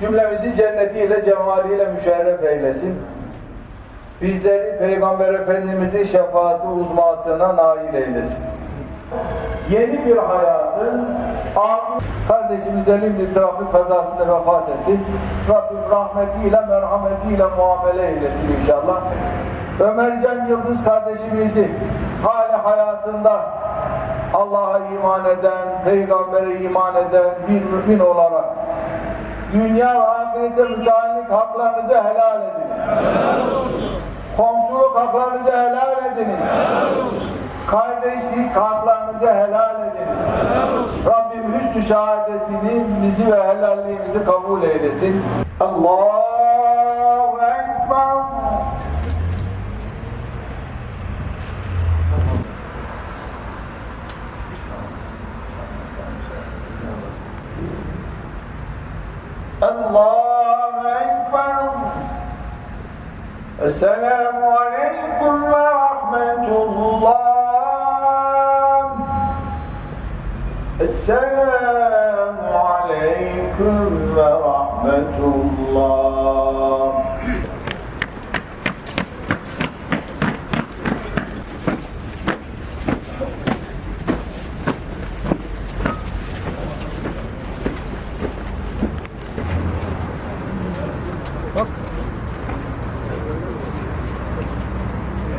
Cümlemizi cennetiyle, cemaliyle müşerref eylesin. Bizleri Peygamber Efendimizin şefaati uzmasına nail eylesin. Yeni bir hayatın kardeşimiz elim bir trafik kazasında vefat etti. Rabbim rahmetiyle, merhametiyle muamele eylesin inşallah. Ömercan Yıldız kardeşimizi hali hayatında Allah'a iman eden, peygambere iman eden bir mümin olarak dünya ve ahirete müteallik haklarınızı helal ediniz. Komşuluk haklarınızı helal ediniz. Kardeşlik haklarınızı helal ediniz. Rabbim hüsnü şehadetini, bizi ve helalliğimizi kabul eylesin. Allahu Ekber. Allahu Ekber. Esselamu Aleyküm ve Rahmetullah. Esselamu Aleyküm ve Rahmetullah.